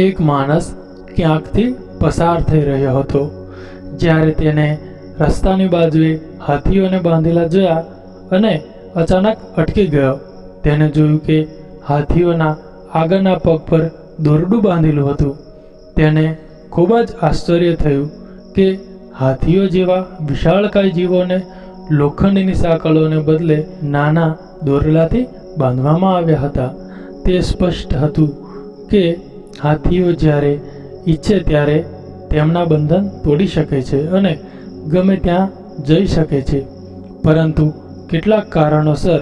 એક માણસ ક્યાંકથી પસાર થઈ રહ્યો હતો. જ્યારે તેને રસ્તાની બાજુએ હાથીઓને બાંધેલા જોયા અને અચાનક અટકી ગયો, તેને જોયું કે હાથીઓના આગળના પગ પર દોરડું બાંધેલું હતું. તેને ખૂબ જ આશ્ચર્ય થયું કે હાથીઓ જેવા વિશાળકાય જીવોને લોખંડની સાંકળોને બદલે નાના દોરડાથી બાંધવામાં આવ્યા હતા. તે સ્પષ્ટ હતું કે હાથીઓ જ્યારે ઈચ્છે ત્યારે તેમના બંધન તોડી શકે છે અને ગમે ત્યાં જઈ શકે છે. પરંતુ કેટલાક કારણોસર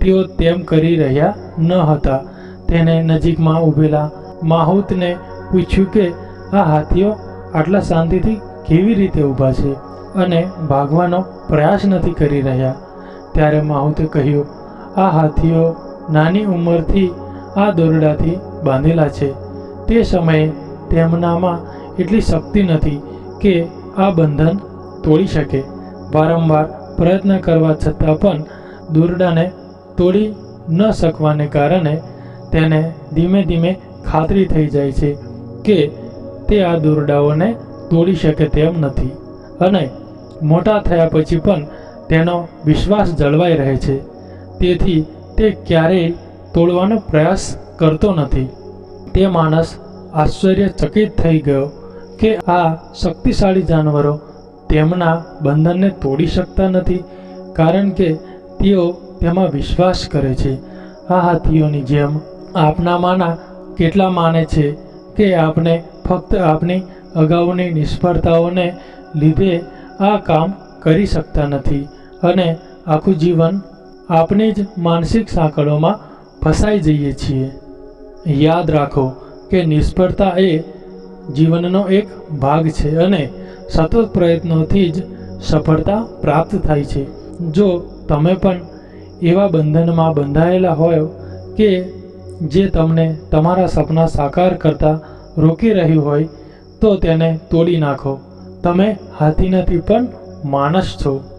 તેઓ તેમ કરી રહ્યા ન હતા. તેને નજીકમાં ઊભેલા માહૂતને પૂછ્યું કે, આ હાથીઓ આટલા શાંતિથી કેવી રીતે ઊભા છે અને ભાગવાનો પ્રયાસ નથી કરી રહ્યા? ત્યારે માહૂતે કહ્યું, આ હાથીઓ નાની ઉંમરથી આ દોરડાથી બાંધેલા છે. તે સમયે તેમનામાં એટલી શક્તિ નથી કે આ બંધન તોડી શકે. વારંવાર પ્રયત્ન કરવા છતાં પણ દોરડાને તોડી ન શકવાને કારણે તેને ધીમે ધીમે ખાતરી થઈ જાય છે કે તે આ દોરડાઓને તોડી શકે તેમ નથી અને મોટા થયા પછી પણ તેનો વિશ્વાસ જળવાઈ રહે છે. તેથી તે ક્યારેય તોડવાનો પ્રયાસ કરતો નથી. તે માણસ આશ્ચર્યચકિત થઈ ગયો કે આ શક્તિશાળી જાનવરો તેમના બંધનને તોડી શકતા નથી, કારણ કે તેઓ તેમાં વિશ્વાસ કરે છે. આ હાથીઓની જેમ આપનામાંના કેટલા માને છે કે આપણે ફક્ત આપણી અગાઉની નિષ્ફળતાઓને લીધે આ કામ કરી શકતા નથી અને આખું જીવન આપણી જ માનસિક સાંકળોમાં ફસાઈ જઈએ છીએ. યાદ રાખો કે નિષ્ફળતા એ જીવનનો એક ભાગ છે અને સતત પ્રયત્નોથી જ સફળતા પ્રાપ્ત થાય છે. જો તમે પણ એવા બંધનમાં બંધાયેલા હોય કે જે તમને તમારા સપના સાકાર કરતા રોકી રહ્યું હોય, તો તેને તોડી નાખો. તમે હાથી નથી પણ માણસ છો.